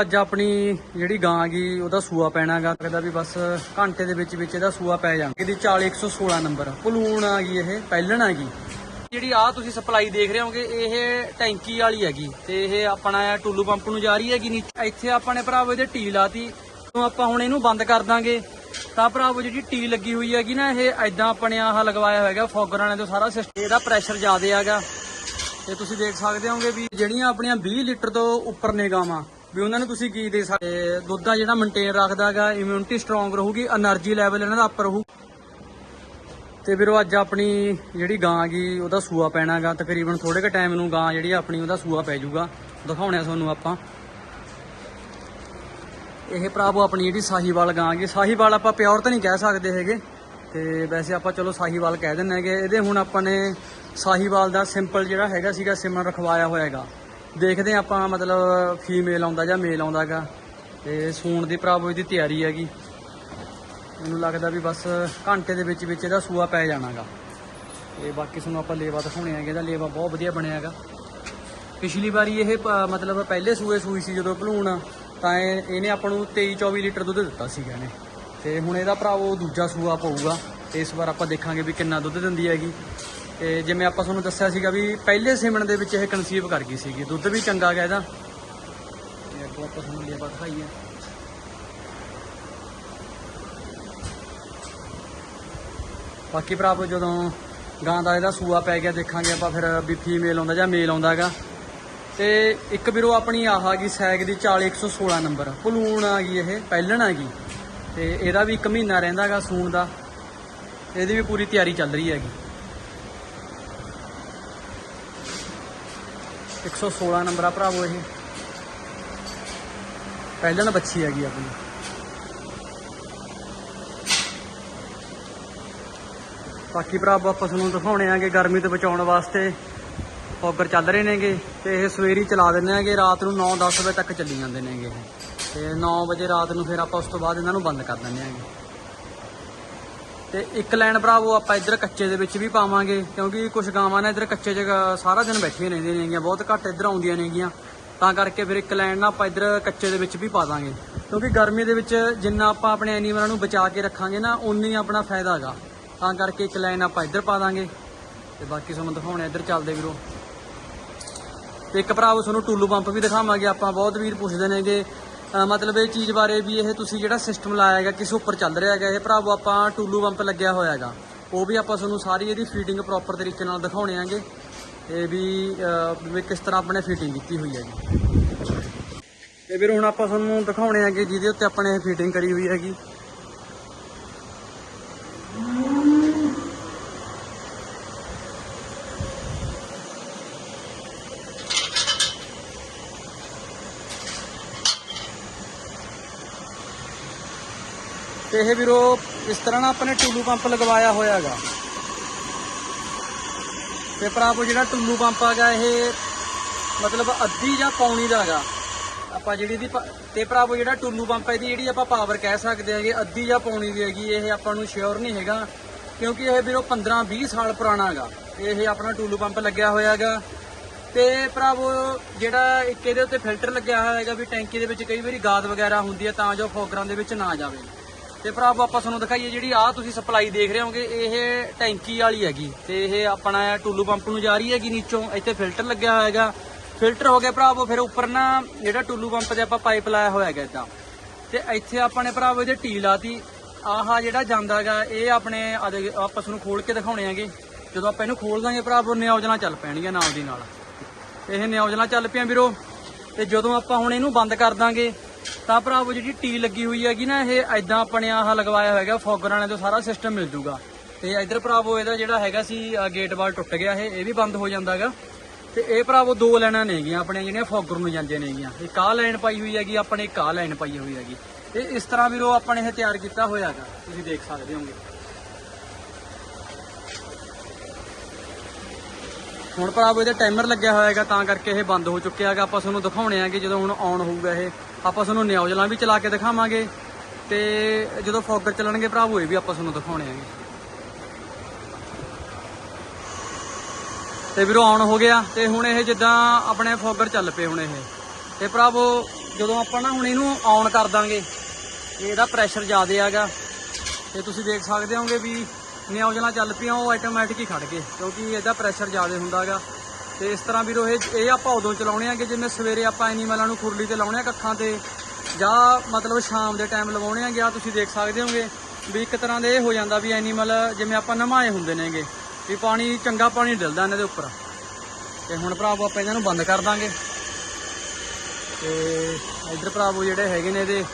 ਅੱਜ ਆਪਣੀ ਜਿਹੜੀ ਗਾਂ ਗਈ ਉਹਦਾ ਸੂਆ ਪੈਣਾਗਾ ਕਹਿੰਦਾ ਵੀ ਬਸ ਘੰਟੇ ਦੇ ਵਿੱਚ ਵਿੱਚ ਇਹਦਾ ਸੂਆ ਪੈ ਜਾਣਾ। ਇਹਦੀ 40116 ਨੰਬਰ ਪਲੂਣ ਆ ਗਈ ਇਹ, ਪਹਿਲਣ ਆ ਗਈ। ਜਿਹੜੀ ਆ ਤੁਸੀਂ ਸਪਲਾਈ ਦੇਖ ਰਹੇ ਹੋਗੇ ਇਹ ਟੈਂਕੀ ਵਾਲੀ ਹੈਗੀ। ਤੇ ਇਹ ਆਪਣਾ ਟੁੱਲੂ ਪੰਪ ਨੂੰ ਜਾ ਰਹੀ ਹੈਗੀ ਨੀਚੇ। ਇੱਥੇ ਆਪਾਂ ਨੇ ਭਰਾਵੋ ਇਹਦੇ ਟੀ ਲਾਤੀ। ਤੋਂ ਆਪਾਂ ਹੁਣ ਇਹਨੂੰ ਬੰਦ ਕਰ ਦਾਂਗੇ, ਤਾਂ ਭਰਾਵੋ ਜਿਹੜੀ ਟੀ ਲੱਗੀ ਹੋਈ ਹੈਗੀ ਨਾ, ਇਹ ਐਦਾਂ ਆਪਣੇ ਆਹ ਲਗਵਾਇਆ ਹੋਇਆਗਾ ਫੋਗਰਾਂ ਨੇ ਤੋਂ ਸਾਰਾ ਸਿਸਟਮ ਇਹਦਾ ਪ੍ਰੈਸ਼ਰ ਜ਼ਿਆਦਾ ਹੈਗਾ। ਤੇ ਤੁਸੀਂ ਦੇਖ ਸਕਦੇ ਹੋਗੇ ਵੀ ਜਿਹੜੀਆਂ ਆਪਣੀਆਂ 20 ਲੀਟਰ ਤੋਂ ਉੱਪਰ ਨੇ ਗਾਵਾਂ ਵੀ ਉਹਨਾਂ ਨੂੰ ਤੁਸੀਂ ਕੀ ਦੇ ਸਕਦੇ? ਦੁੱਧ ਦਾ ਜਿਹੜਾ ਮੇਨਟੇਨ ਰੱਖਦਾ ਰੱਖਦਾਗਾ ਇਮਿਊਨਿਟੀ ਸਟਰੋਂਗ ਰਹੂਗੀ એનર્ਜੀ ਲੈਵਲ ਇਹਨਾਂ ਦਾ ਅਪ ਰਹੂ। ਤੇ ਫਿਰ ਉਹ ਅੱਜ ਆਪਣੀ ਜਿਹੜੀ ਗਾਂ ਗਈ ਉਹਦਾ ਸੂਆ ਪੈਣਾ ਪੈਣਾਗਾ। ਤਕਰੀਬਨ ਥੋੜੇ ਕੁ ਟਾਈਮ ਨੂੰ ਗਾਂ ਜਿਹੜੀ ਆਪਣੀ, ਉਹਦਾ ਸੂਆ ਪੈ ਜਾਊਗਾ। ਆ ਤੁਹਾਨੂੰ ਆਪਾਂ। ਇਹ ਭਰਾਵੋ ਆਪਣੀ ਜਿਹੜੀ ਸਾਹੀਵਾਲ ਗਾਂ ਗਈ ਸਾਹੀਵਾਲ ਆਪਾਂ ਪਿਓਰ ਤਾਂ ਨਹੀਂ ਕਹਿ ਸਕਦੇ ਹੈਗੇ। ਤੇ ਵੈਸੇ ਆਪਾਂ ਚਲੋ ਸਾਹੀਵਾਲ ਕਹਿ ਦਿੰਨੇ ਹੈਗੇ। ਇਹਦੇ ਹੁਣ ਆਪਾਂ ਨੇ ਸਾਹੀਵਾਲ ਦਾ ਸਿੰਪਲ ਜਿਹੜਾ ਹੈਗਾ ਸੀਗਾ, ਸਿਮਨ ਰਖਵਾਇਆ ਹੋਇਆ ਹੈਗਾ। ਦੇਖਦੇ ਹਾਂ ਆਪਾਂ ਮਤਲਬ ਫੀਮੇਲ ਆਉਂਦਾ ਜਾਂ ਮੇਲ ਆਉਂਦਾਗਾ। ਤੇ ਸੂਣ ਦੀ ਭਰਾਵੋ ਇਹਦੀ ਤਿਆਰੀ ਹੈਗੀ। ਮੈਨੂੰ ਲੱਗਦਾ ਵੀ ਬਸ ਘੰਟੇ ਦੇ ਵਿੱਚ ਵਿੱਚ ਇਹਦਾ ਸੂਆ ਪੈ ਜਾਣਾਗਾ। ਤੇ ਬਾਕੀ ਤੁਹਾਨੂੰ ਆਪਾਂ ਲੇਵਾ ਦਿਖਾਉਣੇ ਆਗੇ ਇਹਦਾ ਲੇਵਾ ਬਹੁਤ ਵਧੀਆ ਬਣਿਆ ਹੈਗਾ ਪਿਛਲੀ ਵਾਰੀ ਇਹ ਪ- ਮਤਲਬ ਪਹਿਲੇ ਸੂਏ ਸੂਈ ਸੀ ਜਦੋਂ ਭਲੂਣ, ਤਾਂ ਇਹ- ਇਹਨੇ ਆਪਾਂ ਨੂੰ 23 24 ਲੀਟਰ ਦੁੱਧ ਦਿੱਤਾ ਸੀਗਾ ਇਹਨੇ। ਤੇ ਹੁਣ ਇਹਦਾ ਭਰਾਵੋ ਦੂਜਾ ਸੂਆ ਪਊਗਾ। ਤੇ ਇਸ ਵਾਰ ਆਪਾਂ ਦੇਖਾਂਗੇ ਵੀ ਕਿੰਨਾ ਦੁੱਧ ਦਿੰਦੀ ਹੈਗੀ। ਤੇ ਜਿਵੇਂ ਆਪਾਂ ਤੁਹਾਨੂੰ ਦੱਸਿਆ ਸੀਗਾ ਵੀ ਪਹਿਲੇ ਸਿਮਣ ਦੇ ਵਿੱਚ ਇਹ ਕਨਸੀਵ ਕਰ ਗਈ ਸੀਗੀ, ਦੁੱਧ ਵੀ ਚੰਗਾ ਗਿਆ ਇਹਦਾ। ਤੇ ਅੱਗੋਂ ਆਪਾਂ ਤੁਹਾਨੂੰ ਲੇਵਾ ਦਿਖਾਈਏ। ਬਾਕੀ ਭਰਾਵੋ ਜਦੋਂ ਗਾਂ ਦਾ ਇਹਦਾ ਸੂਆ ਪੈ ਗਿਆ, ਦੇਖਾਂਗੇ ਆਪਾਂ ਫਿਰ ਵੀ ਫੀਮੇਲ ਆਉਂਦਾ ਜਾਂ ਮੇਲ ਆਉਂਦਾਗਾ ਤੇ ਇੱਕ ਵੀਰੋ ਆਪਣੀ ਆਹ ਆ ਗਈ ਸੈਗ ਦੀ 40116 ਨੰਬਰ। ਪਲੂਣ ਆ ਗਈ ਇਹ, ਪਹਿਲਣ ਆ ਗਈ। ਤੇ ਇਹਦਾ ਵੀ ਇੱਕ ਮਹੀਨਾ ਰਹਿੰਦਾਗਾ ਸੂਣ ਦਾ। ਇਹਦੀ ਵੀ ਪੂਰੀ ਤਿਆਰੀ ਚੱਲ ਰਹੀ ਹੈਗੀ। 116 ਨੰਬਰ ਆ ਭਰਾਵੋ ਇਹ। ਪਹਿਲਾਂ ਤਾਂ ਬੱਚੀ ਹੈਗੀ ਆਪਣੀ। ਬਾਕੀ ਭਰਾ ਆਪਾਂ ਤੁਹਾਨੂੰ ਦਿਖਾਉਣੇ ਆਗੇ ਗਰਮੀ ਤੋਂ ਬਚਾਉਣ ਵਾਸਤੇ। ਫੋਗਰ ਚੱਲ ਰਹੇ ਨੇਗੇ ਤੇ ਇਹ ਸਵੇਰੀ ਚਲਾ ਦਿੰਦੇ ਆਗੇ, ਰਾਤ ਨੂੰ 9-10 ਵਜੇ ਤੱਕ ਚੱਲੀ ਜਾਂਦੇ ਨੇਗੇ ਇਹ। ਤੇ 9 ਵਜੇ ਰਾਤ ਨੂੰ ਫਿਰ ਆਪਾਂ ਉਸ ਤੋਂ ਬਾਅਦ ਇਹਨਾਂ ਨੂੰ ਬੰਦ ਕਰ ਦਿੰਦੇ ਆਗੇ। ਤੇ ਇੱਕ ਲਾਈਨ ਭਰਾਵੋ ਆਪਾਂ ਇੱਧਰ ਕੱਚੇ ਦੇ ਵਿੱਚ ਵੀ ਪਾਵਾਂਗੇ, ਕਿਉਂਕਿ ਕੁਝ ਗਾਵਾਂ ਨੇ ਇੱਧਰ ਕੱਚੇ 'ਚ ਸਾਰਾ ਦਿਨ ਬੈਠੀਆਂ ਰਹਿੰਦੀਆਂ ਨੇਗੀਆਂ ਬਹੁਤ ਘੱਟ ਇੱਧਰ ਆਉਂਦੀਆਂ ਨੇਗੀਆਂ ਤਾਂ ਕਰਕੇ ਫਿਰ ਇੱਕ ਲਾਈਨ ਨਾ ਆਪਾਂ ਇੱਧਰ ਕੱਚੇ ਦੇ ਵਿੱਚ ਵੀ ਪਾ ਦਾਂਗੇ। ਕਿਉਂਕਿ ਗਰਮੀ ਦੇ ਵਿੱਚ ਜਿੰਨਾ ਆਪਾਂ ਆਪਣੇ ਐਨੀਮਲਾਂ ਨੂੰ ਬਚਾ ਕੇ ਰੱਖਾਂਗੇ ਨਾ ਉਨੀ ਆਪਣਾ ਫਾਇਦਾ ਹੈਗਾ। ਤਾਂ ਕਰਕੇ ਇੱਕ ਲਾਈਨ ਆਪਾਂ ਇੱਧਰ ਪਾ ਦਾਂਗੇ। ਤੇ ਬਾਕੀ ਤੁਹਾਨੂੰ ਦਿਖਾਉਣੇ ਇੱਧਰ ਚੱਲਦੇ ਵੀਰੋ। ਤੇ ਇੱਕ ਭਰਾਵੋ ਤੁਹਾਨੂੰ ਟੂਲੂ ਪੰਪ ਵੀ ਦਿਖਾਵਾਂਗੇ, ਆਪਾਂ ਬਹੁਤ ਵੀਰ ਪੁੱਛਦੇ ਨੇਗੇ ਮਤਲਬ ਇਹ ਚੀਜ਼ ਬਾਰੇ ਵੀ ਇਹ ਤੁਸੀਂ ਜਿਹੜਾ ਸਿਸਟਮ ਲਾਇਆ ਹੈਗਾ, ਕਿਸ ਉੱਪਰ ਚੱਲ ਰਿਹਾ ਹੈਗਾ, ਇਹ ਭਰਾਵੋ ਆਪਾਂ ਟੂਲੂ ਪੰਪ ਲੱਗਿਆ ਹੋਇਆ ਹੈਗਾ। ਉਹ ਵੀ ਆਪਾਂ ਤੁਹਾਨੂੰ ਸਾਰੀ ਇਹਦੀ ਫੀਟਿੰਗ ਪ੍ਰੋਪਰ ਤਰੀਕੇ ਨਾਲ ਦਿਖਾਉਣੇ ਆਂਗੇ। ਇਹ ਵੀ ਕਿਸ ਤਰ੍ਹਾਂ ਆਪਣੇ ਫੀਟਿੰਗ ਕੀਤੀ ਹੋਈ ਹੈਗੀ। ਤੇ ਵੀਰ ਹੁਣ ਆਪਾਂ ਤੁਹਾਨੂੰ ਦਿਖਾਉਣੇ ਆਂਗੇ ਜਿਹਦੇ ਉੱਤੇ ਆਪਣੇ ਇਹ ਫੀਟਿੰਗ ਕਰੀ ਹੋਈ ਹੈਗੀ। ਤੇ ਇਹ ਵੀਰੋ, ਇਸ ਤਰ੍ਹਾਂ ਨਾ ਆਪਾਂ ਨੇ ਟੁੱਲੂ ਪੰਪ ਲਗਵਾਇਆ ਹੋਇਆ ਹੈਗਾ ਤੇ ਭਰਾਵੋ ਜਿਹੜਾ ਟੁੱਲੂ ਪੰਪ ਹੈਗਾ ਇਹ ਮਤਲਬ ਅੱਧੀ ਜਾਂ ਪੌਣੀ ਦਾ ਹੈਗਾ। ਆਪਾਂ ਜਿਹੜੀ ਦੀ ਤੇ ਭਰਾਵੋ ਜਿਹੜਾ ਟੁੱਲੂ ਪੰਪ ਹੈ ਦੀ ਜਿਹੜੀ ਆਪਾਂ ਪਾਵਰ ਕਹਿ ਸਕਦੇ ਹੈਗੇ, ਅੱਧੀ ਜਾਂ ਪੌਣੀ ਦੀ ਹੈਗੀ, ਇਹ ਆਪਾਂ ਨੂੰ ਸ਼ੋਰ ਨਹੀਂ ਹੈਗਾ। ਕਿਉਂਕਿ ਇਹ ਵੀਰੋ 15 20 ਸਾਲ ਪੁਰਾਣਾ ਹੈਗਾ। ਇਹ ਆਪਣਾ ਟੂਲੂ ਪੰਪ ਲੱਗਿਆ ਹੋਇਆ ਹੈਗਾ ਤੇ ਭਰਾਵੋ ਜਿਹੜਾ ਇੱਕ ਇਹਦੇ ਉੱਤੇ ਫਿਲਟਰ ਲੱਗਿਆ ਹੋਇਆ ਹੈਗਾ ਵੀ ਟੈਂਕੀ ਦੇ ਵਿੱਚ ਕਈ ਵਾਰੀ ਗਾਦ ਵਗੈਰਾ ਹੁੰਦੀ ਹੈ, ਤਾਂ ਜੋ ਫੋਗਰਾਂ ਦੇ ਵਿੱਚ ਨਾ ਜਾਵੇ। ਤੇ ਭਰਾਵੋ ਆਪਾਂ ਤੁਹਾਨੂੰ ਦਿਖਾਈਏ ਜਿਹੜੀ ਆ ਤੁਸੀਂ ਸਪਲਾਈ ਦੇਖ ਰਹੇ ਹੋਗੇ, ਇਹ ਟੈਂਕੀ ਵਾਲੀ ਹੈਗੀ। ਤੇ ਇਹ ਆਪਣਾ ਟੂਲੂ ਪੰਪ ਨੂੰ ਜਾ ਰਹੀ ਹੈਗੀ ਨੀਚੋਂ, ਇੱਥੇ ਫਿਲਟਰ ਲੱਗਿਆ ਹੋਇਆ ਹੈਗਾ। ਫਿਲਟਰ ਹੋ ਗਿਆ ਭਰਾਵੋ ਫਿਰ ਉੱਪਰ ਨਾ ਜਿਹੜਾ ਟੂਲੂ ਪੰਪ 'ਤੇ ਆਪਾਂ ਪਾਈਪ ਲਾਇਆ ਹੋਇਆ ਹੈਗਾ ਇਦਾਂ। ਤੇ ਇੱਥੇ ਆਪਾਂ ਨੇ ਭਰਾਵੋ ਇਹਦੇ ਟੀ ਲਾਤੀ। ਆਹਾ ਜਿਹੜਾ ਜਾਂਦਾ ਹੈਗਾ, ਇਹ ਆਪਣੇ ਆਹ ਦੇਖ- ਆਪਾਂ ਤੁਹਾਨੂੰ ਖੋਲ ਕੇ ਦਿਖਾਉਣੇ ਆਗੇ ਜਦੋਂ ਆਪਾਂ ਇਹਨੂੰ ਖੋਲ ਦਾਂਗੇ ਭਰਾਵੋ ਨਿਊਜ਼ਲਾਂ ਚੱਲ ਪੈਣਗੀਆਂ ਨਾਲ ਦੀ ਨਾਲ। ਇਹ ਨਿਊਜ਼ਲਾਂ ਚੱਲ ਪਿਆ ਵੀਰੋ। ਤੇ ਜਦੋਂ ਆਪਾਂ ਹੁਣ ਇਹਨੂੰ ਬੰਦ ਕਰ ਦਾਂਗੇ ਤਾਂ ਭਰਾਵੋ ਜਿਹੜੀ ਟੀ ਲੱਗੀ ਹੋਈ ਹੈਗੀ ਨਾ, ਇਹ ਐਦਾਂ ਆਪਣੇ ਆਹ ਲਗਵਾਇਆ ਹੋਇਆਗਾ ਫੋਗਰਾਂ ਨੇ ਤੋਂ ਸਾਰਾ ਸਿਸਟਮ ਮਿਲ ਜੂਗਾ। ਤੇ ਇਧਰ ਭਰਾਵੋ ਇਹਦਾ ਜਿਹੜਾ ਹੈਗਾ ਸੀ ਗੇਟ ਵਾਲ ਟੁੱਟ ਗਿਆ, ਇਹ ਇਹ ਵੀ ਬੰਦ ਹੋ ਜਾਂਦਾਗਾ ਤੇ ਇਹ ਭਰਾਵੋ ਦੋ ਲਾਈਨਾਂ ਨੇਗੀਆਂ ਆਪਣੀਆਂ ਜਿਹੜੀਆਂ ਫੋਗਰ ਨੂੰ ਜਾਂਦੀਆਂ ਨੇਗੀਆਂ ਇੱਕ ਆਹ ਲਾਈਨ ਪਾਈ ਹੋਈ ਹੈਗੀ, ਆਪਣੇ ਇੱਕ ਆਹ ਲਾਈਨ ਪਾਈ ਹੋਈ ਹੈਗੀ। ਤੇ ਇਸ ਤਰ੍ਹਾਂ ਵੀਰੋ ਆਪਾਂ ਨੇ ਇਹ ਤਿਆਰ ਕੀਤਾ ਹੋਇਆ ਹੈਗਾ। ਤੁਸੀਂ ਦੇਖ ਸਕਦੇ ਹੋਗੇ ਹੁਣ ਭਰਾਵੋ ਇਹਦੇ ਟਾਈਮਰ ਲੱਗਿਆ ਹੋਇਆ ਹੈਗਾ, ਤਾਂ ਕਰਕੇ ਇਹ ਬੰਦ ਹੋ ਚੁੱਕਿਆ ਹੈਗਾ। ਆਪਾਂ ਤੁਹਾਨੂੰ ਦਿਖਾਉਣੇ ਆਗੇ ਜਦੋਂ ਹੁਣ ਆਨ ਹੋਊਗਾ ਇਹ। ਆਪਾਂ ਤੁਹਾਨੂੰ ਨਿਊਜ਼ਲਾਂ ਵੀ ਚਲਾ ਕੇ ਦਿਖਾਵਾਂਗੇ ਤੇ ਜਦੋਂ ਫੋਗਰ ਚੱਲਣਗੇ ਭਰਾਵੋ ਇਹ ਵੀ ਆਪਾਂ ਤੁਹਾਨੂੰ ਦਿਖਾਉਣੇ ਆਗੇ ਤੇ ਵੀਰੋ ਆਨ ਹੋ ਗਿਆ ਤੇ ਹੁਣ ਇਹ ਜਿੱਦਾਂ ਆਪਣੇ ਫੋਗਰ ਚੱਲ ਪਏ ਹੁਣ ਇਹ। ਤੇ ਭਰਾਵੋ, ਜਦੋਂ ਆਪਾਂ ਨਾ ਹੁਣ ਇਹਨੂੰ ਔਨ ਕਰ ਦਾਂਗੇ, ਇਹਦਾ ਪ੍ਰੈਸ਼ਰ ਜ਼ਿਆਦਾ ਹੈਗਾ। ਤੇ ਤੁਸੀਂ ਦੇਖ ਸਕਦੇ ਹੋਗੇ ਵੀ ਨਿਊਜ਼ਲਾਂ ਚੱਲ ਪਈਆਂ, ਉਹ ਆਟੋਮੈਟਿਕ ਹੀ ਖੜ ਗਏ, ਕਿਉਂਕਿ ਇਹਦਾ ਪ੍ਰੈਸ਼ਰ ਜ਼ਿਆਦਾ ਹੁੰਦਾਗਾ ਤੇ ਇਸ ਤਰ੍ਹਾਂ ਵੀਰੋ, ਇਹ ਇਹ ਆਪਾਂ ਉਦੋਂ ਚਲਾਉਣੇ ਆ ਕਿ ਜਿਵੇਂ ਸਵੇਰੇ ਆਪਾਂ ਐਨੀਮਲਾਂ ਨੂੰ ਖੁਰਲੀ ਤੇ ਲਾਉਣੇ ਆ ਕੱਖਾਂ ਤੇ, ਜਾਂ ਮਤਲਬ ਸ਼ਾਮ ਦੇ ਟਾਈਮ ਲਵਾਉਣੇ ਆ ਗਿਆ ਤੁਸੀਂ ਦੇਖ ਸਕਦੇ ਹੋਗੇ ਵੀ ਇੱਕ ਤਰ੍ਹਾਂ ਦੇ ਇਹ ਹੋ ਜਾਂਦਾ ਵੀ ਐਨੀਮਲ ਜਿਵੇਂ ਆਪਾਂ ਨਮਾਏ ਹੁੰਦੇ ਨੇਗੇ, ਵੀ ਪਾਣੀ, ਚੰਗਾ ਪਾਣੀ ਡਿਲਦਾ ਇਹਨਾਂ ਦੇ ਉੱਪਰ। ਤੇ ਹੁਣ ਭਰਾਵੋ ਆਪਾਂ ਇਹਨਾਂ ਨੂੰ ਬੰਦ ਕਰ ਦਾਂਗੇ। ਤੇ ਇਧਰ ਭਰਾਵੋ ਜਿਹੜੇ ਹੈਗੇ ਨੇ ਇਹਦੇ,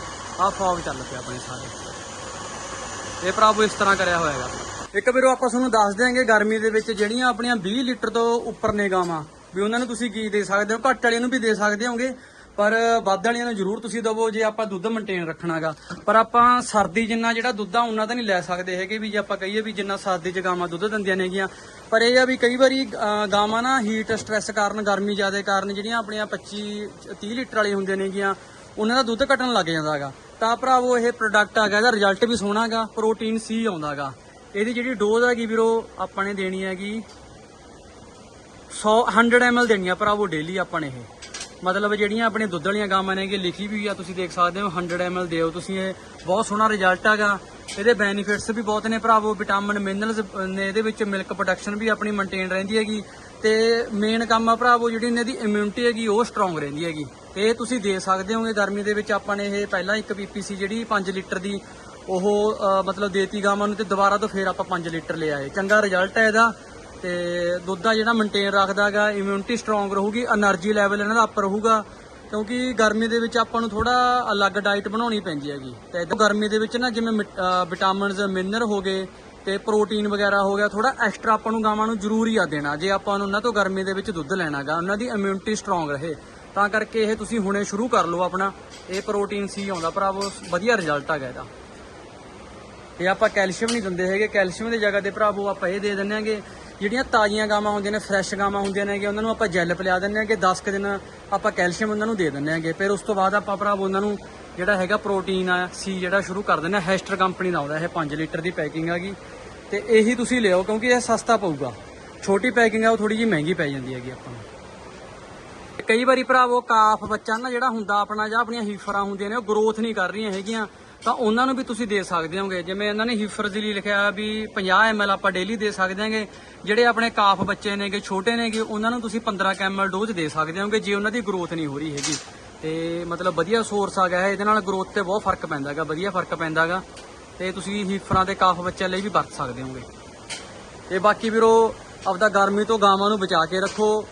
ਆਹ ਫੌਗ ਚੱਲ ਪਿਆ ਆਪਣੇ ਸਾਰੇ। ਇਹ ਭਰਾਵੋ ਇਸ ਤਰ੍ਹਾਂ ਕਰਿਆ ਹੋਇਆ ਹੈਗਾ। ਇੱਕ ਵੀਰੋ, ਆਪਾਂ ਤੁਹਾਨੂੰ ਦੱਸ ਦਿਆਂਗੇ ਗਰਮੀ ਦੇ ਵਿੱਚ ਜਿਹੜੀਆਂ ਆਪਣੀਆਂ 20 ਲੀਟਰ ਤੋਂ ਉੱਪਰ ਨੇ ਗਾਵਾਂ। ਵੀ ਉਹਨਾਂ ਨੂੰ ਤੁਸੀਂ ਕੀ ਦੇ ਸਕਦੇ ਹੋ? ਘੱਟ ਵਾਲਿਆਂ ਨੂੰ ਵੀ ਦੇ ਸਕਦੇ ਹੋਗੇ, ਪਰ ਵੱਧ ਵਾਲਿਆਂ ਨੂੰ ਜ਼ਰੂਰ ਤੁਸੀਂ ਦਵੋ ਜੇ ਆਪਾਂ ਦੁੱਧ ਮੇਨਟੇਨ ਰੱਖਣਾਗਾ। ਪਰ ਆਪਾਂ ਸਰਦੀ ਜਿੰਨਾ ਜਿਹੜਾ ਦੁੱਧ ਆ, ਉਹਨਾਂ ਤਾਂ ਨਹੀਂ ਲੈ ਸਕਦੇ ਹੈਗੇ ਵੀ ਜੇ ਆਪਾਂ ਕਹੀਏ ਵੀ ਜਿੰਨਾ ਸਰਦੀ 'ਚ ਗਾਵਾਂ ਦੁੱਧ ਦਿੰਦੀਆਂ ਨੇਗੀਆਂ। ਪਰ ਇਹ ਆ ਵੀ ਕਈ ਵਾਰੀ ਗਾਵਾਂ ਨਾ ਹੀਟ ਸਟ੍ਰੈਸ ਕਾਰਨ, ਗਰਮੀ ਜ਼ਿਆਦਾ ਕਾਰਨ ਜਿਹੜੀਆਂ ਆਪਣੀਆਂ 25 30 ਲੀਟਰ ਵਾਲੀ ਹੁੰਦੀਆਂ ਨੇਗੀਆਂ, ਉਹਨਾਂ ਦਾ ਦੁੱਧ ਘਟਣ ਲੱਗ ਜਾਂਦਾਗਾ। ਤਾਂ ਭਰਾਵੋ, ਇਹ ਪ੍ਰੋਡਕਟ ਹੈਗਾ, ਇਹਦਾ ਰਿਜ਼ਲਟ ਵੀ ਸੋਹਣਾਗਾ ਪ੍ਰੋਟੀਨ ਸੀ ਆਉਂਦਾਗਾ। ਇਹਦੀ ਜਿਹੜੀ ਡੋਜ਼ ਹੈਗੀ ਵੀਰੋ, ਆਪਾਂ ਨੇ ਦੇਣੀ ਹੈਗੀ 100 100 ml ਦੇਣੀ ਆ ਭਰਾਵੋ ਡੇਲੀ ਆਪਾਂ ਨੇ ਇਹ। ਮਤਲਬ ਜਿਹੜੀਆਂ ਆਪਣੇ ਦੁੱਧ ਵਾਲੀਆਂ ਗਾਵਾਂ ਨੇਗੇ ਲਿਖੀ ਵੀ ਆ, ਤੁਸੀਂ ਦੇਖ ਸਕਦੇ ਹੋ 100 ml ਦਿਓ। ਤੁਸੀਂ ਇਹ ਬਹੁਤ ਸੋਹਣਾ ਰਿਜ਼ਲਟ ਹੈਗਾ। ਇਹਦੇ ਬੈਨੀਫਿਟਸ ਵੀ ਬਹੁਤ ਨੇ ਭਰਾਵੋ ਵਿਟਾਮਿਨ ਮਿਨਰਲਸ ਨੇ ਇਹਦੇ ਵਿੱਚ ਮਿਲਕ ਪ੍ਰੋਡਕਸ਼ਨ ਵੀ ਆਪਣੀ ਮੇਨਟੇਨ ਰਹਿੰਦੀ ਹੈਗੀ। ਤੇ ਮੇਨ ਕੰਮ ਆ ਭਰਾਵੋ, ਜਿਹੜੀ ਇਹਨਾਂ ਦੀ ਇਮਿਊਨਿਟੀ ਹੈਗੀ, ਉਹ ਸਟਰੋਂਗ ਰਹਿੰਦੀ ਹੈਗੀ। ਤੇ ਇਹ ਤੁਸੀਂ ਦੇ ਸਕਦੇ ਹੋਗੇ, ਗਰਮੀ ਦੇ ਵਿੱਚ ਆਪਾਂ ਨੇ ਇਹ ਪਹਿਲਾਂ ਇੱਕ ਪੀਪੀਸੀ ਜਿਹੜੀ 5 ਲੀਟਰ ਦੀ ਉਹ ਮਤਲਬ ਦੇਤੀ ਗਾਵਾਂ ਨੂੰ ਤੇ ਦੁਬਾਰਾ ਤੋਂ ਫੇਰ ਆਪਾਂ 5 ਲੀਟਰ ਲੈ ਆਏ। ਚੰਗਾ ਰਿਜ਼ਲਟ ਹੈ ਇਹਦਾ ਤੇ ਦੁੱਧ ਆ ਜਿਹੜਾ ਮੇਨਟੇਨ ਰੱਖਦਾ ਰੱਖਦਾਗਾ ਇਮਿਊਨਿਟੀ ਸਟਰੋਂਗ ਰਹੂਗੀ એનર્ਜੀ ਲੈਵਲ ਇਹਨਾਂ ਦਾ ਅੱਪ ਰਹੂਗਾ ਕਿਉਂਕਿ ਗਰਮੀ ਦੇ ਵਿੱਚ ਆਪਾਂ ਨੂੰ ਥੋੜਾ ਅਲੱਗ ਡਾਈਟ ਬਣਾਉਣੀ ਪੈਂਦੀ ਹੈਗੀ। ਤੇ ਇਦੋਂ ਗਰਮੀ ਦੇ ਵਿੱਚ ਨਾ ਜਿਵੇਂ ਵਿਟਾਮਿਨਸ ਮਿਨਰਲ ਹੋ ਗਏ ਤੇ ਪ੍ਰੋਟੀਨ ਵਗੈਰਾ ਹੋ ਗਿਆ ਥੋੜਾ ਐਕਸਟਰਾ ਆਪਾਂ ਨੂੰ ਗਾਵਾਂ ਨੂੰ ਜ਼ਰੂਰੀ ਆ ਦੇਣਾ। ਜੇ ਆਪਾਂ ਨੂੰ ਉਹਨਾਂ ਤੋਂ ਗਰਮੀ ਦੇ ਵਿੱਚ ਦੁੱਧ ਲੈਣਾਗਾ ਉਹਨਾਂ ਦੀ ਇਮਿਊਨਿਟੀ ਸਟਰੋਂਗ ਰਹੇ। ਤਾਂ ਕਰਕੇ ਇਹ ਤੁਸੀਂ ਹੁਣੇ ਸ਼ੁਰੂ ਕਰ ਲਓ ਆਪਣਾ। ਇਹ ਪ੍ਰੋਟੀਨ ਸੀ ਆਉਂਦਾ ਭਰਾਵੋ, ਵਧੀਆ ਰਿਜ਼ਲਟ ਆ ਗਿਆ ਇਹਦਾ। ਤੇ ਆਪਾਂ ਕੈਲਸ਼ੀਅਮ ਨਹੀਂ ਦਿੰਦੇ ਹੈਗੇ। ਕੈਲਸ਼ੀਅਮ ਦੀ ਜਗ੍ਹਾ ਤੇ ਭਰਾਵੋ ਆਪਾਂ ਇਹ ਦੇ ਦਿੰਦੇ ਆਂਗੇ ਜਿਹੜੀਆਂ ਤਾਜ਼ੀਆਂ ਗਾਵਾਂ ਹੁੰਦੀਆਂ ਨੇ ਫਰੈਸ਼ ਗਾਵਾਂ ਹੁੰਦੀਆਂ ਨੇਗੇ ਉਹਨਾਂ ਨੂੰ ਆਪਾਂ ਜੈਲ ਪਿਲਾ ਦਿੰਦੇ ਆਂਗੇ 10 ਕੁ ਦਿਨ ਆਪਾਂ ਕੈਲਸ਼ੀਅਮ ਉਹਨਾਂ ਨੂੰ ਦੇ ਦਿੰਦੇ ਆਂਗੇ ਫਿਰ ਉਸ ਤੋਂ ਬਾਅਦ ਆਪਾਂ ਭਰਾਵੋ ਉਹਨਾਂ ਨੂੰ ਜਿਹੜਾ ਹੈਗਾ ਪ੍ਰੋਟੀਨ ਆ ਸੀ ਜਿਹੜਾ ਸ਼ੁਰੂ ਕਰ ਦਿੰਦੇ ਆ ਹੈਸਟਰ ਕੰਪਨੀ ਦਾ ਆਉਂਦਾ ਇਹ 5 ਲੀਟਰ ਦੀ ਪੈਕਿੰਗ ਹੈਗੀ ਤੇ ਇਹੀ ਤੁਸੀਂ ਲਿਓ ਕਿਉਂਕਿ ਇਹ ਸਸਤਾ ਪਊਗਾ। ਛੋਟੀ ਪੈਕਿੰਗ ਆ, ਉਹ ਥੋੜੀ ਜਿਹੀ ਮਹਿੰਗੀ ਪੈ ਜਾਂਦੀ ਹੈਗੀ ਆਪਾਂ ਨੂੰ। ਕਈ ਵਾਰੀ ਭਰਾਵੋ ਕਾਫ ਬੱਚਾ ਨਾ ਜਿਹੜਾ ਹੁੰਦਾ ਆਪਣਾ ਜਾਂ ਆਪਣੀਆਂ ਹੀਫਰਾਂ ਹੁੰਦੀਆਂ ਨੇ, ਉਹ ਗਰੋਥ ਨਹੀਂ ਕਰ ਰਹੀਆਂ ਹੈਗੀਆਂ। ਤਾਂ ਉਹਨਾਂ ਨੂੰ ਵੀ ਤੁਸੀਂ ਦੇ ਸਕਦੇ ਹੋਗੇ। ਜਿਵੇਂ ਇਹਨਾਂ ਨੇ ਹੀਫਰ ਦੇ ਲਈ ਲਿਖਿਆ ਵੀ 50 ml ਆਪਾਂ ਡੇਲੀ ਦੇ ਸਕਦੇ ਹਾਂਗੇ। ਜਿਹੜੇ ਆਪਣੇ ਕਾਫ ਬੱਚੇ ਨੇਗੇ, ਛੋਟੇ ਨੇਗੇ, ਉਹਨਾਂ ਨੂੰ ਤੁਸੀਂ 15 ml ਡੋਜ਼ ਦੇ ਸਕਦੇ ਹੋਗੇ ਜੇ ਉਹਨਾਂ ਦੀ ਗਰੋਥ ਨਹੀਂ ਹੋ ਰਹੀ ਹੈਗੀ। ਤੇ ਮਤਲਬ ਵਧੀਆ ਸੋਰਸ ਆ ਗਿਆ ਹੈ, ਇਹਦੇ ਨਾਲ ਗਰੋਥ ਤੇ ਬਹੁਤ ਫ਼ਰਕ ਪੈਂਦਾ ਹੈਗਾ, ਵਧੀਆ ਫ਼ਰਕ ਪੈਂਦਾ ਹੈਗਾ। ਤੇ ਤੁਸੀਂ ਹੀਫਰਾਂ ਦੇ ਕਾਫ ਬੱਚਿਆਂ ਲਈ ਵੀ ਵਰਤ ਸਕਦੇ ਹੋਗੇ। ਤੇ ਬਾਕੀ ਵੀਰੋ, ਆਪਦਾ ਗਰਮੀ ਤੋਂ ਗਾਵਾਂ ਨੂੰ ਬਚਾ ਕੇ ਰੱਖੋ।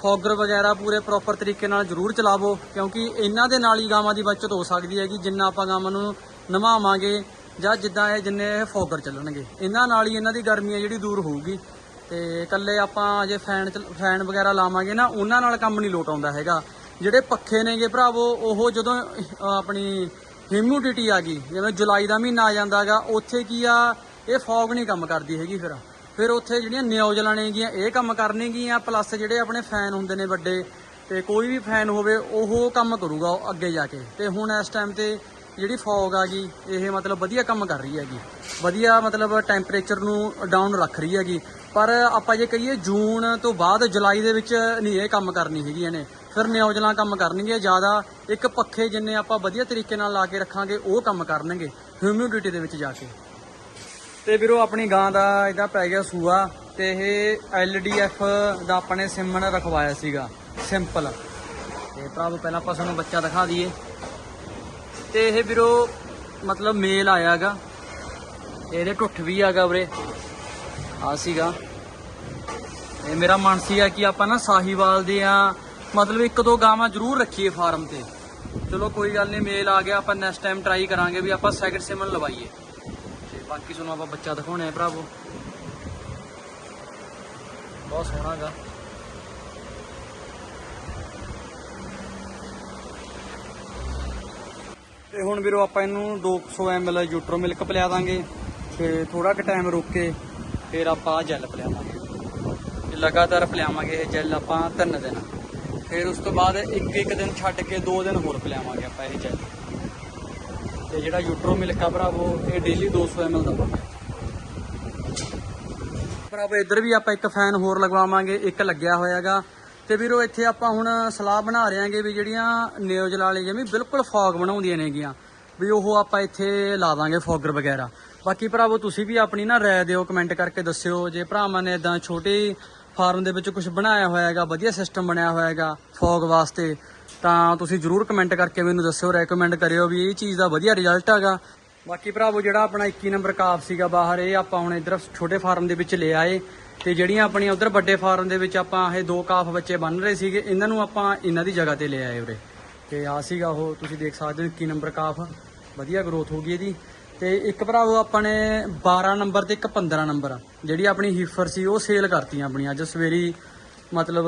ਫੌਗਰ ਵਗੈਰਾ ਪੂਰੇ ਪ੍ਰੋਪਰ ਤਰੀਕੇ ਨਾਲ ਜ਼ਰੂਰ ਚਲਾਵੋ, ਕਿਉਂਕਿ ਇਹਨਾਂ ਦੇ ਨਾਲ ਹੀ ਗਾਵਾਂ ਦੀ ਬਚਤ ਹੋ ਸਕਦੀ ਹੈਗੀ, ਜਿੰਨਾ ਆਪਾਂ ਗਾਵਾਂ ਨੂੰ ਨਵਾਵਾਂਗੇ ਜਾਂ ਜਿੱਦਾਂ ਇਹ ਜਿੰਨੇ ਇਹ ਫੋਗਰ ਚੱਲਣਗੇ। ਇਹਨਾਂ ਨਾਲ ਹੀ ਇਹਨਾਂ ਦੀ ਗਰਮੀ ਹੈ ਜਿਹੜੀ ਦੂਰ ਹੋਊਗੀ। ਤੇ ਇਕੱਲੇ ਆਪਾਂ ਜੇ ਫੈਨ ਚਲ- ਫੈਨ ਵਗੈਰਾ ਲਾਵਾਂਗੇ ਨਾ, ਉਹਨਾਂ ਨਾਲ ਕੰਮ ਨਹੀਂ ਲੋਟ ਆਉਂਦਾ ਹੈਗਾ। ਜਿਹੜੇ ਪੱਖੇ ਨੇਗੇ ਭਰਾਵੋ, ਉਹ ਜਦੋਂ ਆਪਣੀ ਹਿਊਮਿਡਿਟੀ ਆ ਗਈ, ਜਿਵੇਂ ਜੁਲਾਈ ਦਾ ਮਹੀਨਾ ਆ ਜਾਂਦਾਗਾ ਉੱਥੇ ਕੀ ਆ, ਇਹ ਫੌਗ ਨਹੀਂ ਕੰਮ ਕਰਦੀ ਹੈਗੀ ਫਿਰ। ਫਿਰ ਉੱਥੇ ਜਿਹੜੀਆਂ ਨਿਊਜ਼ਲਾਂ ਨੇਗੀਆਂ, ਇਹ ਕੰਮ ਕਰਨਗੀਆਂ ਪਲੱਸ ਜਿਹੜੇ ਆਪਣੇ ਫੈਨ ਹੁੰਦੇ ਨੇ ਵੱਡੇ, ਤੇ ਕੋਈ ਵੀ ਫੈਨ ਹੋਵੇ, ਉਹ ਕੰਮ ਕਰੂਗਾ ਉਹ ਅੱਗੇ ਜਾ ਕੇ। ਤੇ ਹੁਣ ਇਸ ਟਾਈਮ ਤੇ ਜਿਹੜੀ ਫੌਗ ਆ ਗਈ, ਇਹ ਮਤਲਬ ਵਧੀਆ ਕੰਮ ਕਰ ਰਹੀ ਹੈਗੀ। ਵਧੀਆ ਮਤਲਬ ਟੈਂਪਰੇਚਰ ਨੂੰ ਡਾਊਨ ਰੱਖ ਰਹੀ ਹੈਗੀ। ਪਰ ਆਪਾਂ ਜੇ ਕਹੀਏ ਜੂਨ ਤੋਂ ਬਾਅਦ ਜੁਲਾਈ ਦੇ ਵਿੱਚ ਨਹੀਂ, ਇਹ ਕੰਮ ਕਰਨੀ ਹੈਗੀ ਇਹਨੇ। ਫਿਰ ਨਿਊਜ਼ਲਾਂ ਕੰਮ ਕਰਨਗੀਆਂ ਜ਼ਿਆਦਾ ਇੱਕ ਪੱਖੇ ਜਿੰਨੇ ਆਪਾਂ ਵਧੀਆ ਤਰੀਕੇ ਨਾਲ ਲਾ ਕੇ ਰੱਖਾਂਗੇ, ਉਹ ਕੰਮ ਕਰਨਗੇ ਹਿਊਮਿਡਿਟੀ ਦੇ ਵਿੱਚ ਜਾ ਕੇ। ਤੇ ਵੀਰੋ, ਆਪਣੀ ਗਾਂ ਦਾ ਇਹਦਾ ਪੈ ਗਿਆ ਸੂਆ, ਤੇ ਇਹ ਐਲਡੀਐਫ ਦਾ ਆਪਾਂ ਨੇ ਸਿਮਣ ਰਖਵਾਇਆ ਸੀਗਾ ਸਿੰਪਲ ਤੇ ਭਰਾਵੋ, ਪਹਿਲਾਂ ਆਪਾਂ ਸਾਨੂੰ ਬੱਚਾ ਦਿਖਾ ਦਈਏ। ਤੇ ਇਹ ਵੀਰੋ, ਮਤਲਬ ਮੇਲ ਆਇਆਗਾ। ਇਹਦੇ ਟੁੱਠ ਵੀ ਆਗਾ ਵੀਰੇ। ਆ ਸੀਗਾ। ਇਹ ਮੇਰਾ ਮਨ ਸੀ ਆ ਕਿ ਆਪਾਂ ਨਾ ਸਾਹੀਵਾਲ ਦੇ ਆ, ਮਤਲਬ ਇੱਕ ਦੋ ਗਾਵਾਂ ਜ਼ਰੂਰ ਰੱਖੀਏ ਫਾਰਮ ਤੇ। ਚਲੋ ਕੋਈ ਗੱਲ ਨਹੀਂ ਮੇਲ ਆ ਗਿਆ, ਆਪਾਂ ਨੈਕਸਟ ਟਾਈਮ ਟਰਾਈ ਕਰਾਂਗੇ ਵੀ ਆਪਾਂ ਸੈਕਿੰਡ ਸਿਮਨ ਲਵਾਈਏ। ਤੇ ਬਾਕੀ ਤੁਹਾਨੂੰ ਆਪਾਂ ਬੱਚਾ ਦਿਖਾਉਣਾ ਹੈ ਭਰਾਵੋ। ਬਹੁਤ ਸੋਹਣਾ ਤੇ ਹੁਣ ਵੀਰੋ ਆਪਾਂ ਇਹਨੂੰ 200 ml ਯੂਟਰੋ ਮਿਲਕ ਪਿਲਾ ਦਾਂਗੇ ਤੇ ਥੋੜਾ ਕੁ ਟਾਈਮ ਰੁਕ ਕੇ ਫਿਰ ਆਪਾਂ ਜੈਲ ਪਿਲਾਵਾਂਗੇ। ਲਗਾਤਾਰ ਪਿਲਾਵਾਂਗੇ ਇਹ ਜੈਲ ਆਪਾਂ ਤਿੰਨ ਦਿਨ। ਫਿਰ ਉਸ ਤੋਂ ਬਾਅਦ ਇੱਕ ਇੱਕ ਦਿਨ ਛੱਡ ਕੇ ਦੋ ਦਿਨ ਹੋਰ ਪਿਲਾਵਾਂਗੇ ਆਪਾਂ ਇਹ ਜੈਲ। ਤੇ ਜਿਹੜਾ ਯੂਟਰੋ ਮਿਲਕ ਆ ਭਰਾਵੋ, ਇਹ ਡੇਲੀ 200 ml ਦਵਾਂਗੇ ਭਰਾਵੋ, ਇੱਧਰ ਵੀ ਆਪਾਂ ਇੱਕ ਫੈਨ ਹੋਰ ਲਗਵਾਵਾਂਗੇ, ਇੱਕ ਲੱਗਿਆ ਹੋਇਆਗਾ। ਤੇ ਵੀਰੋ, ਇੱਥੇ ਆਪਾਂ ਹੁਣ ਸਲਾਹ ਬਣਾ ਰਹੇ ਆਂਗੇ ਵੀ ਜਿਹੜੀਆਂ ਨਿਊਜ਼ਲ ਵਾਲੇ ਜਿਵੇਂ ਬਿਲਕੁਲ ਫੌਗ ਬਣਾਉਂਦੀਆਂ ਨੇਗੀਆਂ, ਵੀ ਉਹ ਆਪਾਂ ਇੱਥੇ ਲਾ ਦਾਂਗੇ ਫੌਗਰ ਵਗੈਰਾ। ਬਾਕੀ ਭਰਾਵੋ, ਤੁਸੀਂ ਵੀ ਆਪਣੀ ਨਾ ਰਾਏ ਦਿਓ, ਕਮੈਂਟ ਕਰਕੇ ਦੱਸਿਓ। ਜੇ ਭਰਾਵਾਂ ਨੇ ਇਦਾਂ ਛੋਟੇ ਫਾਰਮ ਦੇ ਵਿੱਚ ਕੁਝ ਬਣਾਇਆ ਹੋਇਆ ਹੈਗਾ ਵਧੀਆ ਸਿਸਟਮ ਬਣਿਆ ਹੋਇਆ ਹੈਗਾ ਫੌਗ ਵਾਸਤੇ, ਤਾਂ ਤੁਸੀਂ ਜਰੂਰ ਕਮੈਂਟ ਕਰਕੇ ਮੈਨੂੰ ਦੱਸਿਓ ਰეკਮੈਂਡ ਕਰਿਓ ਵੀ ਇਹ ਚੀਜ਼ ਦਾ ਵਧੀਆ ਰਿਜ਼ਲਟ ਹੈਗਾ। ਬਾਕੀ ਭਰਾਵੋ, ਜਿਹੜਾ ਆਪਣਾ 21 ਨੰਬਰ ਕਾਫ ਸੀਗਾ ਬਾਹਰ, ਇਹ ਆਪਾਂ ਹੁਣ ਇਧਰ ਛੋਟੇ ਫਾਰਮ ਦੇ ਵਿੱਚ ਲੈ ਆਏ। ਤੇ ਜਿਹੜੀਆਂ ਆਪਣੀਆਂ ਉਧਰ ਵੱਡੇ ਫਾਰਮ ਦੇ ਵਿੱਚ ਆਪਾਂ ਇਹ ਦੋ ਕਾਫ ਬੱਚੇ ਬਣ ਰਹੇ ਸੀਗੇ, ਇਹਨਾਂ ਨੂੰ ਆਪਾਂ ਇਹਨਾਂ ਦੀ ਜਗ੍ਹਾ ਤੇ ਲੈ ਆਏ ਉਰੇ। ਤੇ ਆ ਸੀਗਾ ਉਹ, ਤੁਸੀਂ ਦੇਖ ਸਕਦੇ ਹੋ 21 ਨੰਬਰ ਕਾਫ। ਵਧੀਆ ਗਰੋਥ ਹੋ ਗਈ ਇਹਦੀ। ਤੇ ਇੱਕ ਭਰਾਵੋ ਆਪਾਂ ਨੇ 12 ਨੰਬਰ ਤੇ ਇੱਕ 15 ਨੰਬਰ ਜਿਹੜੀ ਆਪਣੀ ਹੀਫਰ ਸੀ, ਉਹ ਸੇਲ ਕਰਤੀਆਂ ਆਪਣੀਆਂ। ਅੱਜ ਸਵੇਰੀ ਮਤਲਬ,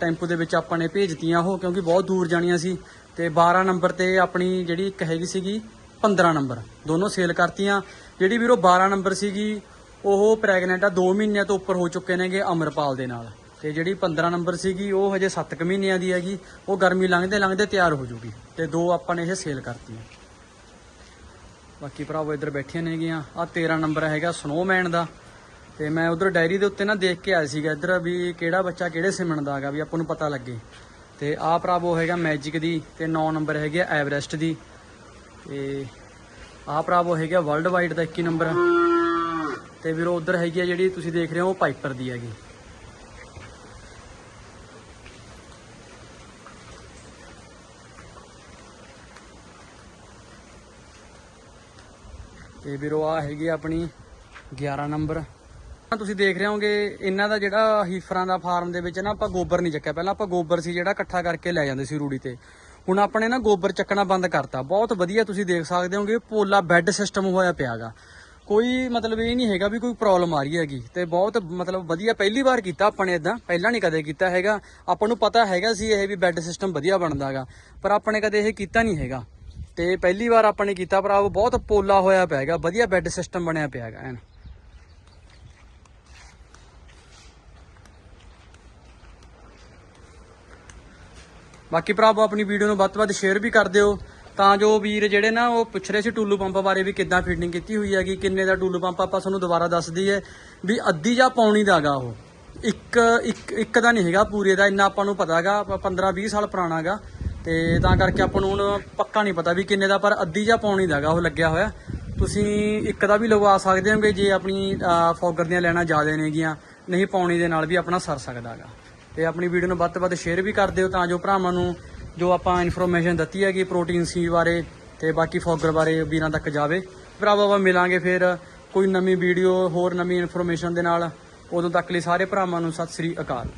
ਟੈਂਪੂ ਦੇ ਵਿੱਚ ਆਪਾਂ ਨੇ ਭੇਜਤੀਆਂ ਉਹ, ਕਿਉਂਕਿ ਬਹੁਤ ਦੂਰ ਜਾਣੀਆਂ ਸੀ। ਤੇ 12 ਨੰਬਰ ਤੇ ਆਪਣੀ ਜਿਹੜੀ ਇੱਕ ਹੈਗੀ ਸੀਗੀ 15 ਨੰਬਰ। ਦੋਨੋਂ ਸੇਲ ਕਰਤੀਆਂ। ਜਿਹੜੀ ਵੀਰੋ 12 ਨੰਬਰ ਸੀਗੀ ਉਹ ਪ੍ਰੈਗਨੈਂਟ ਆ 2 ਮਹੀਨਿਆਂ ਤੋਂ ਉੱਪਰ ਹੋ ਚੁੱਕੇ ਨੇਗੇ ਅਮਰਪਾਲ ਦੇ ਨਾਲ। ਤੇ ਜਿਹੜੀ 15 ਨੰਬਰ ਸੀਗੀ, ਉਹ ਹਜੇ 7 ਮਹੀਨਿਆਂ ਦੀ ਹੈਗੀ। ਉਹ ਗਰਮੀ ਲੰਘਦੇ ਲੰਘਦੇ ਤਿਆਰ ਹੋ ਜੂਗੀ। ਤੇ ਦੋ ਆਪਾਂ ਨੇ ਇਹ ਸੇਲ ਕਰਤੀਆਂ। ਬਾਕੀ ਭਰਾਵੋ, ਇੱਧਰ ਬੈਠੀਆਂ ਨੇਗੀਆਂ। ਆ 13 ਨੰਬਰ ਹੈਗਾ ਸਨੋਮੈਨ ਦਾ। ਤੇ ਮੈਂ ਉਧਰ ਡਾਇਰੀ ਦੇ ਉੱਤੇ ਨਾ ਦੇਖ ਕੇ ਆਇਆ ਸੀਗਾ ਇੱਧਰ ਵੀ ਕਿਹੜਾ ਬੱਚਾ ਕਿਹੜੇ ਸਿਮਣ ਦਾ ਹੈਗਾ, ਵੀ ਆਪਾਂ ਨੂੰ ਪਤਾ ਲੱਗੇ। ਤੇ ਆਹ ਭਰਾਵੋ ਹੈਗਾ ਮੈਜਿਕ ਦੀ ਤੇ 9 ਨੰਬਰ ਹੈਗੇ ਐਵਰੈਸਟ ਦੀ। ਤੇ ਆਹ ਭਰਾਵੋ ਹੈਗਾ ਵਰਲਡ ਵਾਈਡ ਦਾ 21 ਨੰਬਰ। ਤੇ ਵੀਰੋ ਉਧਰ ਹੈਗੀ ਆ ਜਿਹੜੀ ਤੁਸੀਂ ਦੇਖ ਰਹੇ ਹੋ, ਉਹ ਪਾਈਪਰ ਦੀ ਹੈਗੀ। ਤੇ ਵੀਰੋ ਆ ਹੈਗੀ ਆਪਣੀ 11 ਨੰਬਰ। ਤੁਸੀਂ ਦੇਖ ਰਹੇ ਹੋਗੇ, ਇਹਨਾਂ ਦਾ ਜਿਹੜਾ ਹੀਫਰਾਂ ਦਾ ਫਾਰਮ ਦੇ ਵਿੱਚ ਨਾ ਆਪਾਂ ਗੋਬਰ ਨਹੀਂ ਚੱਕਿਆ। ਪਹਿਲਾਂ ਆਪਾਂ ਗੋਬਰ ਸੀ ਜਿਹੜਾ ਇਕੱਠਾ ਕਰਕੇ ਲੈ ਜਾਂਦੇ ਸੀ ਰੂੜੀ ਤੇ। ਹੁਣ ਆਪਣੇ ਨਾ ਗੋਬਰ ਚੱਕਣਾ ਬੰਦ ਕਰਤਾ। ਬਹੁਤ ਵਧੀਆ ਤੁਸੀਂ ਦੇਖ ਸਕਦੇ ਹੋਗੇ, ਪੋਲਾ ਬੈੱਡ ਸਿਸਟਮ ਹੋਇਆ ਪਿਆਗਾ ਕੋਈ ਮਤਲਬ ਇਹ ਨਹੀਂ ਹੈਗਾ ਵੀ ਕੋਈ ਪ੍ਰੋਬਲਮ ਆ ਰਹੀ ਹੈਗੀ ਤੇ ਬਹੁਤ ਮਤਲਬ ਵਧੀਆ ਪਹਿਲੀ ਵਾਰ ਕੀਤਾ ਆਪਾਂ ਨੇ ਇਦਾਂ ਪਹਿਲਾਂ ਨਹੀਂ ਕਦੇ ਕੀਤਾ ਹੈਗਾ। ਆਪਾਂ ਨੂੰ ਪਤਾ ਹੈਗਾ ਸੀ ਇਹ ਵੀ ਬੈੱਡ ਸਿਸਟਮ ਵਧੀਆ ਬਣਦਾਗਾ ਪਰ ਆਪਾਂ ਨੇ ਕਦੇ ਇਹ ਕੀਤਾ ਨਹੀਂ ਹੈਗਾ। ਤੇ ਪਹਿਲੀ ਵਾਰ ਆਪਾਂ ਨੇ ਕੀਤਾ ਭਰਾ ਉਹ ਬਹੁਤ ਪੋਲਾ ਹੋਇਆ ਪਿਆ ਹੈਗਾ, ਵਧੀਆ ਬੈੱਡ ਸਿਸਟਮ ਬਣਿਆ ਪਿਆ ਹੈਗਾ, ਐਨ। ਬਾਕੀ ਭਰਾਵੋ, ਆਪਣੀ ਵੀਡੀਓ ਨੂੰ ਵੱਧ ਤੋਂ ਵੱਧ ਸ਼ੇਅਰ ਵੀ ਕਰ ਦਿਓ। ਤਾਂ ਜੋ ਵੀਰ ਜਿਹੜੇ ਨਾ, ਉਹ ਪੁੱਛ ਰਹੇ ਸੀ ਟੂਲੂ ਪੰਪ ਬਾਰੇ ਵੀ ਕਿੱਦਾਂ ਫਿਟਿੰਗ ਕੀਤੀ ਹੋਈ ਹੈਗੀ, ਕਿੰਨੇ ਦਾ ਟੂਲੂ ਪੰਪ ਆਪਾਂ ਤੁਹਾਨੂੰ ਦੁਬਾਰਾ ਦੱਸ ਦਈਏ, ਵੀ ਅੱਧੀ ਜਾਂ ਪੌਣੀ ਦਾਗਾ ਉਹ। ਇੱਕ ਇੱਕ ਇੱਕ ਦਾ ਨਹੀਂ ਹੈਗਾ ਪੂਰੇ ਦਾ, ਇੰਨਾ ਆਪਾਂ ਨੂੰ ਪਤਾ ਹੈਗਾ 15 20 ਸਾਲ ਪੁਰਾਣਾ ਹੈਗਾ ਤੇ ਤਾਂ ਕਰਕੇ ਆਪਾਂ ਨੂੰ ਹੁਣ ਪੱਕਾ ਨਹੀਂ ਪਤਾ ਵੀ ਕਿੰਨੇ ਦਾ, ਪਰ ਅੱਧੀ ਜਾਂ ਪੌਣੀ ਦਾਗਾ ਉਹ ਲੱਗਿਆ ਹੋਇਆ। ਤੁਸੀਂ ਇੱਕ ਦਾ ਵੀ ਲਗਵਾ ਸਕਦੇ ਹੋਗੇ ਜੇ ਆਪਣੀ ਫੋਗਰ ਦੀਆਂ ਲੈਣਾ ਜ਼ਿਆਦਾ ਨੇਗੀਆਂ ਨਹੀਂ ਪੌਣੀ ਦੇ ਨਾਲ ਵੀ ਆਪਣਾ ਸਰ ਸਕਦਾ ਹੈਗਾ ਤੇ ਆਪਣੀ ਵੀਡੀਓ ਨੂੰ ਵੱਧ ਤੋਂ ਵੱਧ ਸ਼ੇਅਰ ਵੀ ਕਰ ਦਿਓ ਤਾਂ ਜੋ ਭਰਾਵਾਂ ਨੂੰ ਜੋ ਆਪਾਂ ਇਨਫੋਰਮੇਸ਼ਨ ਦਿੱਤੀ ਹੈਗੀ ਪ੍ਰੋਟੀਨ ਸੀ ਬਾਰੇ ਤੇ ਬਾਕੀ ਫੋਗਰ ਬਾਰੇ ਵੀਰਾਂ ਤੱਕ ਜਾਵੇ। ਭਰਾਵਾ, ਆਪਾਂ ਮਿਲਾਂਗੇ ਫਿਰ ਕੋਈ ਨਵੀਂ ਵੀਡੀਓ ਹੋਰ ਨਵੀਂ ਇਨਫੋਰਮੇਸ਼ਨ ਦੇ ਨਾਲ। ਉਦੋਂ ਤੱਕ ਲਈ ਸਾਰੇ ਭਰਾਵਾਂ ਨੂੰ ਸਤਿ ਸ੍ਰੀ ਅਕਾਲ।